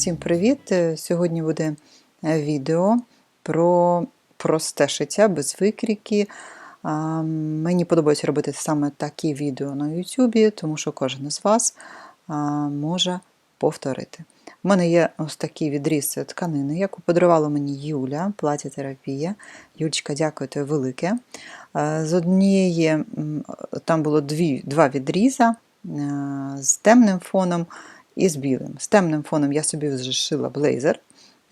Всім привіт! Е, Сьогодні буде е, відео про просте шиття без викріки. Мені подобається робити саме такі відео на YouTube, тому що кожен із вас може повторити. У мене є ось такий відріз тканини, яку подарувала мені Юля, платітерапія. Юлечка, дякую тобі велике. Е, З однієї там було дві, два відріза з темним фоном і з білим. З темним фоном я собі вже шила блейзер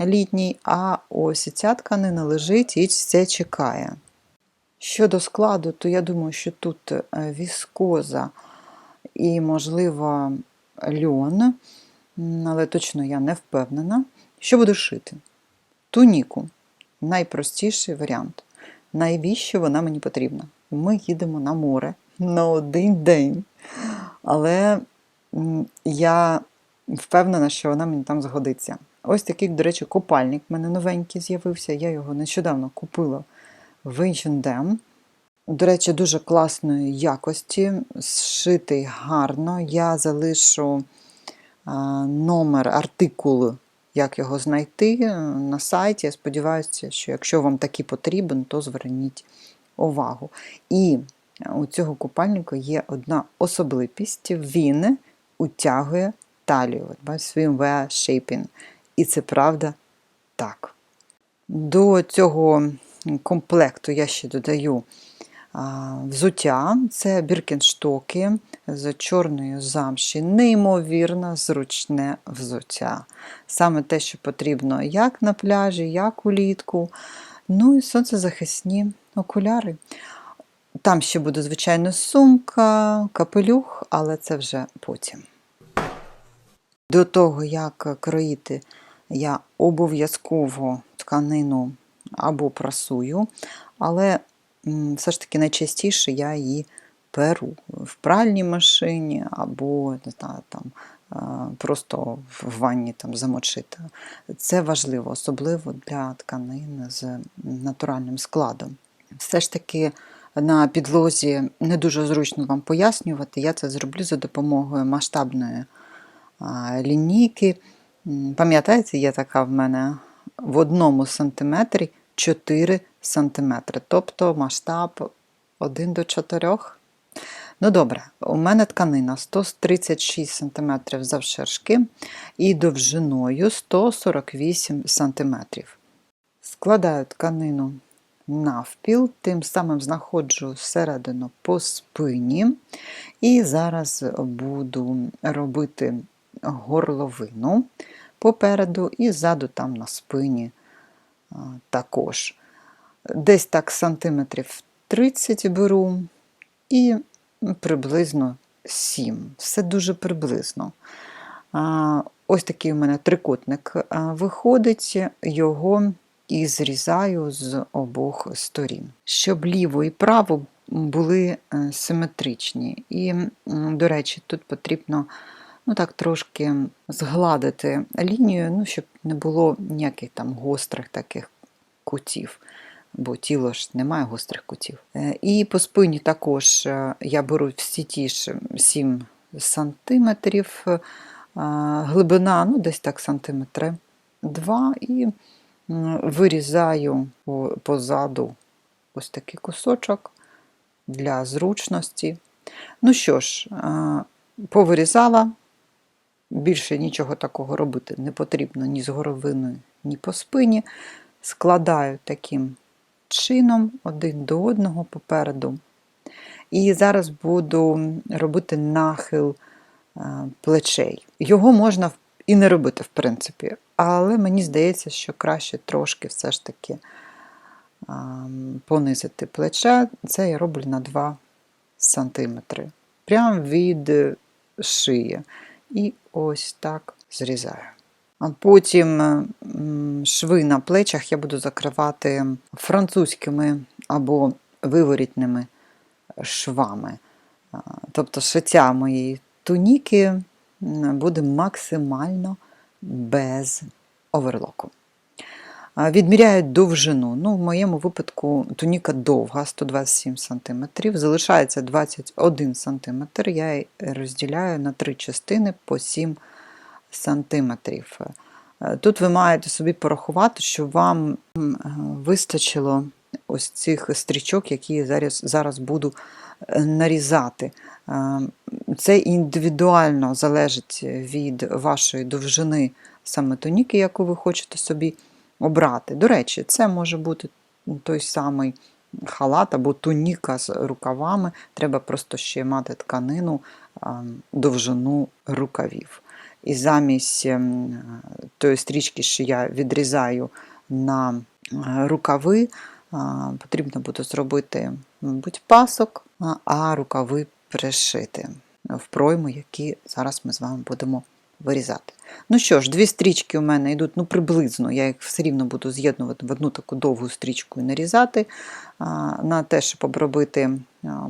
літній, а ось ця тканина лежить і це чекає. Щодо складу, то я думаю, що тут е, віскоза і, можливо, льон, але точно я не впевнена. Що буду шити? Туніку найпростіший варіант. Найбільше вона мені потрібна. Ми їдемо на море на один день. Але я впевнена, що вона мені там згодиться. Ось такий, до речі, купальник в мене новенький з'явився. Я його нещодавно купила в H&M. До речі, дуже класної якості, зшитий гарно. Я залишу номер, артикул, як його знайти е, на сайті. Я сподіваюся, що якщо вам такий потрібен, то зверніть увагу. І у цього купальника є одна особливість: він утягує талію. От бачите, своїм V-shaping. І це правда так. До цього комплекту я ще додаю взуття. Це біркінштоки з чорної замші. Неймовірно зручне взуття. Саме те, що потрібно як на пляжі, як улітку. Ну і сонцезахисні окуляри. Там ще буде, звичайно, сумка, капелюх, але це вже потім. До того, як кроїти, я обов'язково тканину або прасую, але все ж таки найчастіше я її перу в пральній машині або не знаю, там, е, просто в ванні там, замочити. Це важливо, особливо для тканин з натуральним складом. Все ж таки на підлозі не дуже зручно вам пояснювати, я це зроблю за допомогою масштабної лінійки. Пам'ятаєте, є така в мене в одному сантиметрі 4 сантиметри, тобто масштаб 1 до 4. Ну добре, у мене тканина 136 см завширшки і довжиною 148 см. Складаю тканину навпіл, тим самим знаходжу всередину по спині. І зараз буду робити горловину попереду і ззаду там на спині також. Десь так сантиметрів 30 беру і приблизно 7. Все дуже приблизно. Ось такий у мене трикутник виходить, його і зрізаю з обох сторін, щоб ліво і право були е, симетричні. І, до речі, тут потрібно ну так трошки згладити лінію, ну, щоб не було ніяких там гострих таких кутів, бо тіло ж не має гострих кутів. Е, І по спині також е, я беру всі ті ж 7 сантиметрів, е, глибина ну, десь так сантиметри 2 і вирізаю позаду ось такий кусочок для зручності. Ну що ж, повирізала, більше нічого такого робити не потрібно ні з горовиною, ні по спині. Складаю таким чином один до одного попереду. І зараз буду робити нахил е, плечей. Його можна і не робити, в принципі, але мені здається, що краще трошки все ж таки понизити плече. Це я роблю на 2 см. Прямо від шиї. І ось так зрізаю. А потім е, шви на плечах я буду закривати французькими або виворітними швами. Тобто шиття моєї туніки буде максимально без оверлоку. А, Відміряю довжину. Ну, в моєму випадку туніка довга, 127 см, залишається 21 см. Я розділяю на три частини по 7 см. Е, Тут ви маєте собі порахувати, що вам е, вистачило ось цих стрічок, які я зараз, зараз буду е, нарізати. Це індивідуально залежить від вашої довжини саме тоніки, яку ви хочете собі обрати. До речі, це може бути той самий халат або туніка з рукавами. Треба просто ще мати тканину, довжину рукавів. І замість ем, тої стрічки, що я відрізаю на е, рукави, потрібно буде зробити, мабуть, пасок, а рукави пришити в пройму, які зараз ми з вами будемо вирізати. Ну що ж, дві стрічки у мене йдуть ну, приблизно, я їх все рівно буду з'єднувати в одну таку довгу стрічку і нарізати. На те, щоб обробити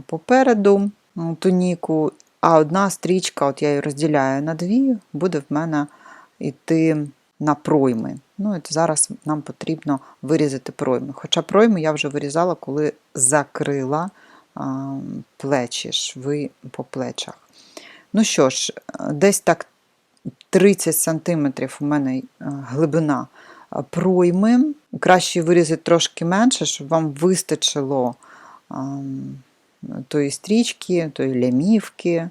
попереду туніку. А одна стрічка, от я її розділяю на дві, буде в мене йти на пройми. Ну, от зараз нам потрібно вирізати пройми. Хоча пройми я вже вирізала, коли закрила плечі, шви по плечах. Ну що ж, десь так 30 см у мене е, глибина е, пройми. Краще вирізати трошки менше, щоб вам вистачило тої стрічки, тої лямівки,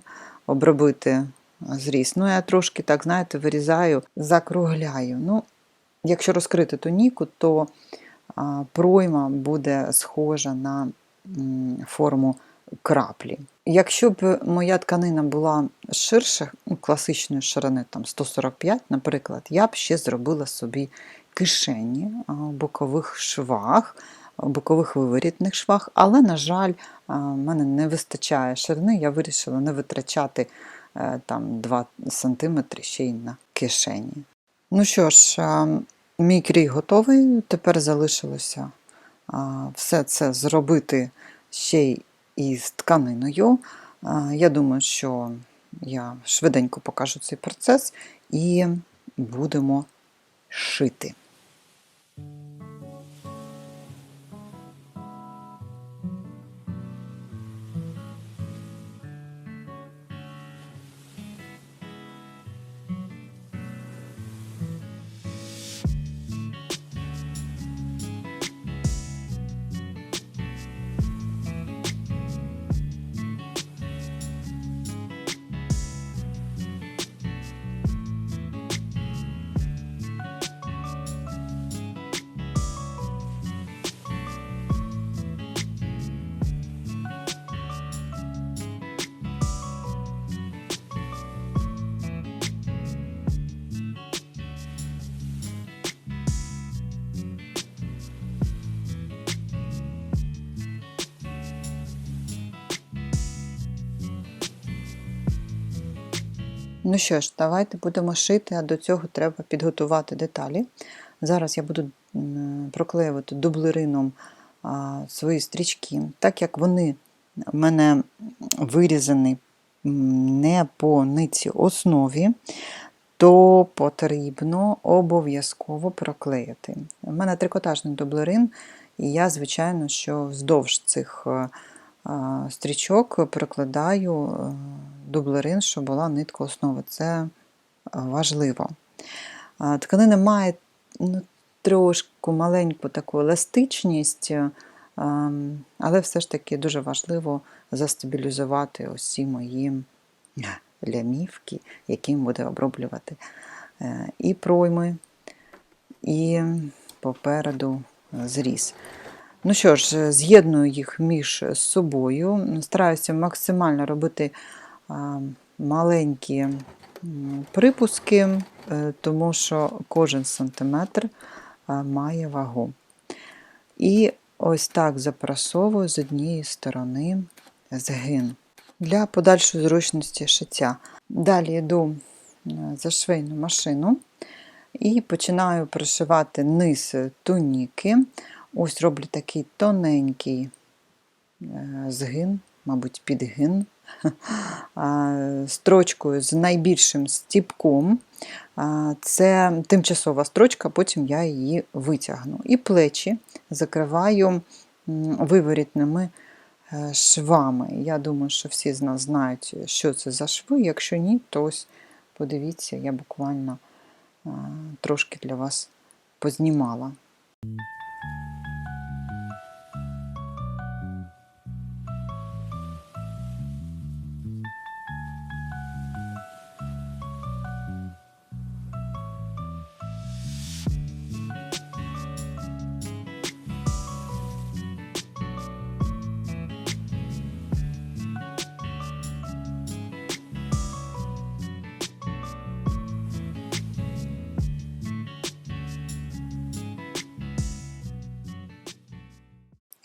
обробити зріз. Ну, я трошки, так, знаєте, вирізаю, закругляю. Ну, якщо розкрити туніку, то пройма буде схожа на форму краплі. Якщо б моя тканина була ширша, ну, класичної ширини, там 145, наприклад, я б ще зробила собі кишені бокових швах, бокових виворітних швах, але, на жаль, в мене не вистачає ширини, я вирішила не витрачати е, там 2 см ще й на кишені. Ну що ж, мій крій готовий. Тепер залишилося все це зробити ще й із тканиною. Я думаю, що я швиденько покажу цей процес і будемо шити. Ну що ж, давайте будемо шити, а до цього треба підготувати деталі. Зараз я буду проклеювати дублерином свої стрічки, так як вони в мене вирізані не по ниці основі, то потрібно обов'язково проклеїти. У мене трикотажний дублерин, і я, звичайно, що вздовж цих е, стрічок прикладаю е, дублерин, щоб була нитка основи. Це е, важливо. Тканина має ну, трошку маленьку таку еластичність, е, ем, але все ж таки дуже важливо застабілізувати ці мої лямівки, яким буде оброблювати е, і пройми, і попереду зріз. Ну що ж, з'єдную їх між собою. Стараюся максимально робити маленькі припуски, е, тому що кожен сантиметр має вагу. І ось так запрасовую з однієї сторони згин для подальшої зручності шиття. Далі йду е, за швейну машину і починаю пришивати низ туніки. Ось роблю такий тоненький е, згин, мабуть, підгин, строчкою з найбільшим стіпком. Це тимчасова строчка, потім я її витягну. І плечі закриваю виворітними е, швами. Я думаю, що всі з нас знають, що це за шви. Якщо ні, то ось подивіться, я буквально трошки для вас познімала.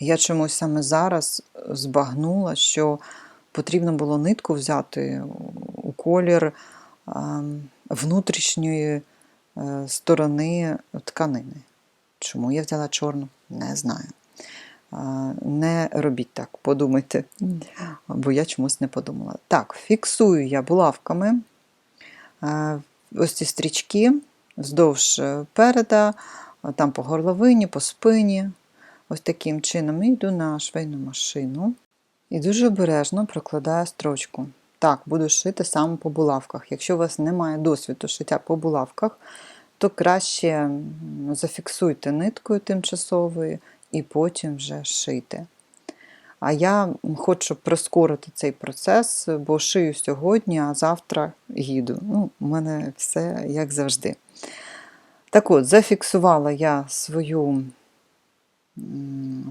Я чомусь саме зараз збагнула, що потрібно було нитку взяти у колір внутрішньої е, сторони тканини. Чому я взяла чорну? Не знаю. Е, Не робіть так, подумайте, бо я чомусь не подумала. Так, фіксую я булавками е, ось ці стрічки вздовж е, переда, там по горловині, по спині. Ось таким чином йду на швейну машину і дуже обережно прокладаю строчку. Так, буду шити саме по булавках. Якщо у вас немає досвіду шиття по булавках, то краще зафіксуйте ниткою тимчасовою і потім вже шийте. А я хочу прискорити цей процес, бо шию сьогодні, а завтра їду. Ну, у мене все як завжди. Так от, зафіксувала я свою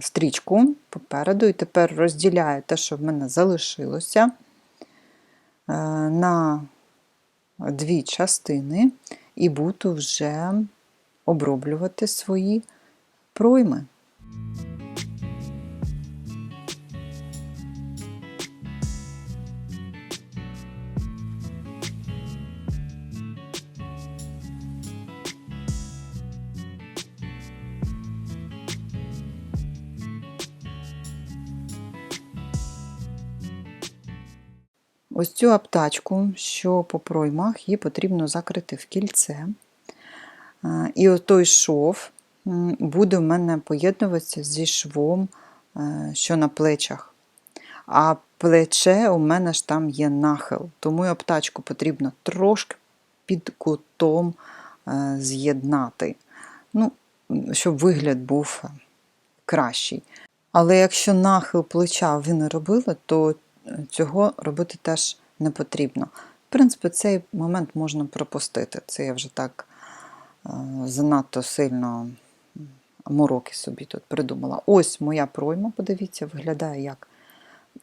стрічку попереду, і тепер розділяю те, що в мене залишилося, е, на дві частини, і буду вже оброблювати свої пройми. Ось цю аптачку, що по проймах, її потрібно закрити в кільце. Е, І отой шов буде в мене поєднуватися зі швом, е, що на плечах. А плече у мене ж там є нахил, тому аптачку потрібно трошки під кутом е, з'єднати, ну, щоб вигляд був кращий. Але якщо нахил плеча ви не робили, то цього робити теж не потрібно. В принципі, цей момент можна пропустити. Це я вже так е, занадто сильно мороки собі тут придумала. Ось моя пройма, подивіться, виглядає як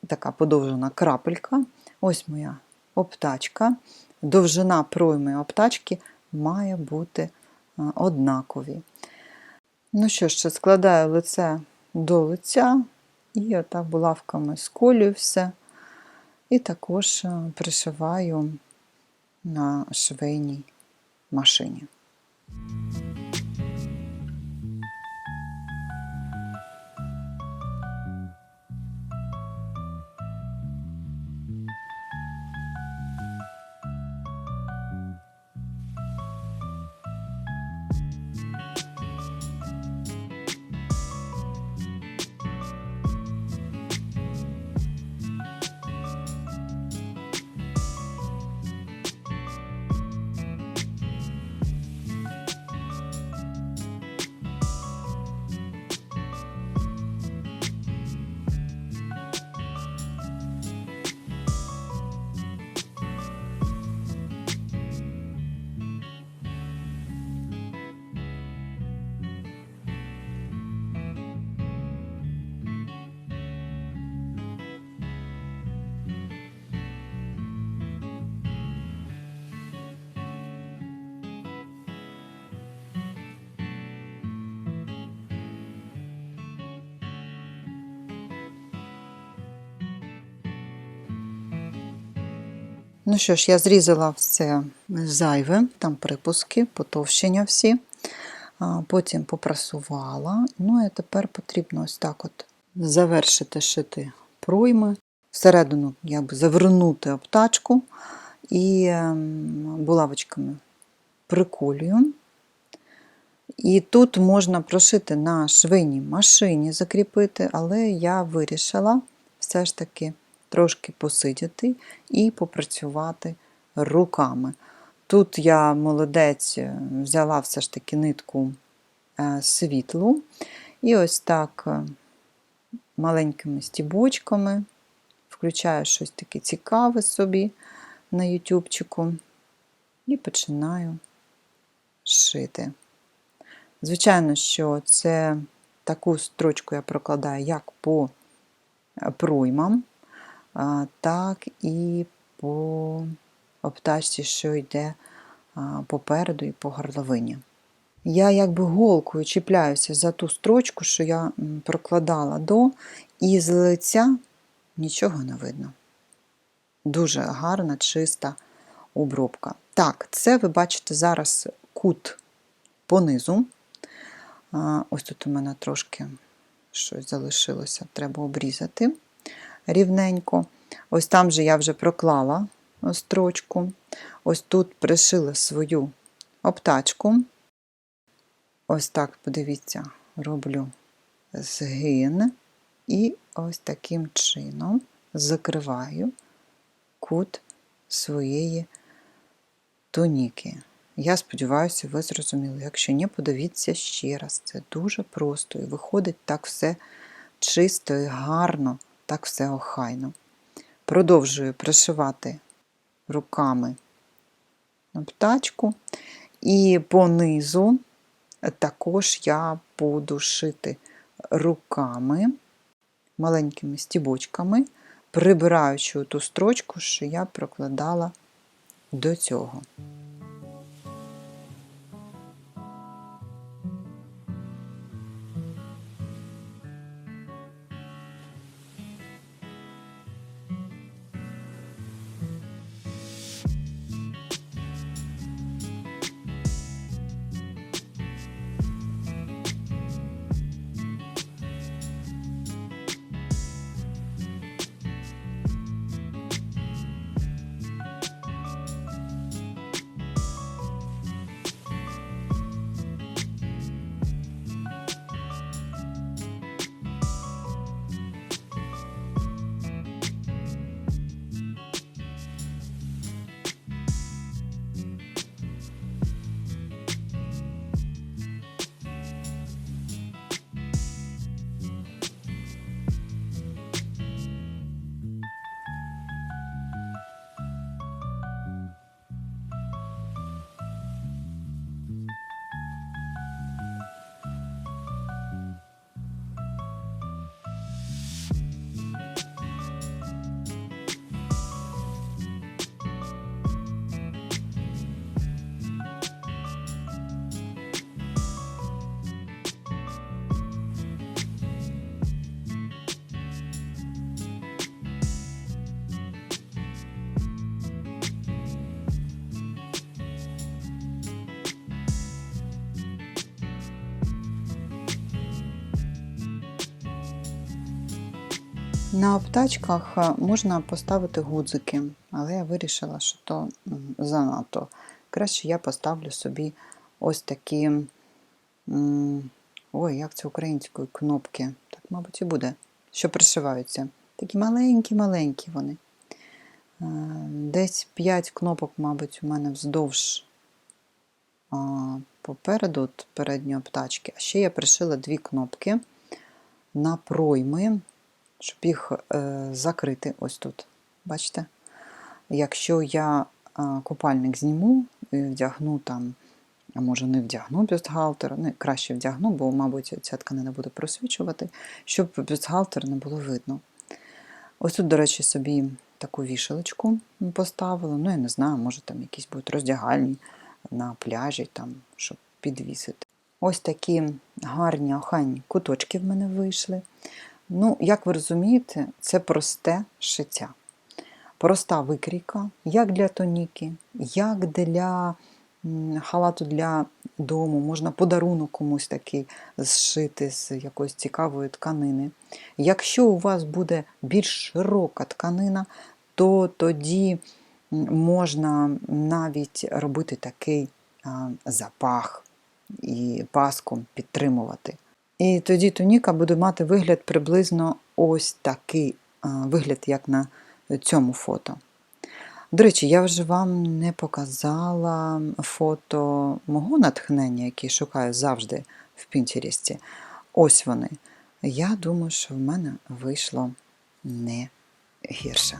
така подовжена крапелька. Ось моя обтачка. Довжина пройми обтачки має бути е, однакові. Ну що ж, складаю лице до лиця і отак булавками сколюю все. І також е, пришиваю на швейній машині. Ну що ж, я зрізала все зайве, там припуски, потовщення всі. Потім попрасувала. Ну і тепер потрібно ось так от завершити шити пройми. Всередину якби завернути обтачку і ем, булавочками приколюю. І тут можна прошити на швейній машині, закріпити, але я вирішила все ж таки трошки посидіти і попрацювати руками. Тут я молодець, е, взяла все ж таки нитку е, світлу і ось так е, маленькими стібочками включаю щось таке цікаве собі на ютубчику і починаю шити. Звичайно, що це таку строчку я прокладаю як по проймам, а, так і по обтачці, що йде попереду і по горловині. Я якби голкою чіпляюся за ту строчку, що я прокладала до, і з лиця нічого не видно. Дуже гарна, чиста обробка. Так, це ви бачите зараз кут понизу. Ось тут у мене трошки щось залишилося, треба обрізати рівненько. Ось там же я вже проклала строчку. Ось тут пришила свою обтачку. Ось так, подивіться, роблю згин і ось таким чином закриваю кут своєї туніки. Я сподіваюся, ви зрозуміли. Якщо ні, подивіться ще раз. Це дуже просто і виходить так все чисто і гарно, так все охайно. Продовжую пришивати руками птачку. І понизу також я буду шити руками, маленькими стібочками, прибираючи ту строчку, що я прокладала до цього. На обтачках е, можна поставити гудзики, але я вирішила, що то занадто. Краще я поставлю собі ось такі. Ой, як це українською кнопки. Так, мабуть, і буде. Що пришиваються. Такі маленькі-маленькі вони. Е, Десь 5 кнопок, мабуть, у мене вздовж попереду передньої обтачки. А ще я пришила дві кнопки на пройми, щоб їх е, закрити ось тут. Бачите? Якщо я а, купальник зніму і вдягну там, а може не вдягну бюстгальтер, ну, краще вдягну, бо, мабуть, ця тканина буде просвічувати, щоб бюстгальтер не було видно. Ось тут, до речі, собі таку вішалочку поставила. Ну, я не знаю, може там якісь будуть роздягальні на пляжі, там, щоб підвісити. Ось такі гарні охайні куточки в мене вийшли. Ну, як ви розумієте, це просте шиття. Проста викрійка, як для тоніки, як для халату для дому, можна подарунок комусь такий зшити з якоїсь цікавої тканини. Якщо у вас буде більш широка тканина, то тоді можна навіть робити такий запах і паском підтримувати. І тоді туніка буде мати вигляд приблизно ось такий вигляд, як на цьому фото. До речі, я вже вам не показала фото мого натхнення, яке шукаю завжди в Пінтересті. Ось вони. Я думаю, що в мене вийшло не гірше.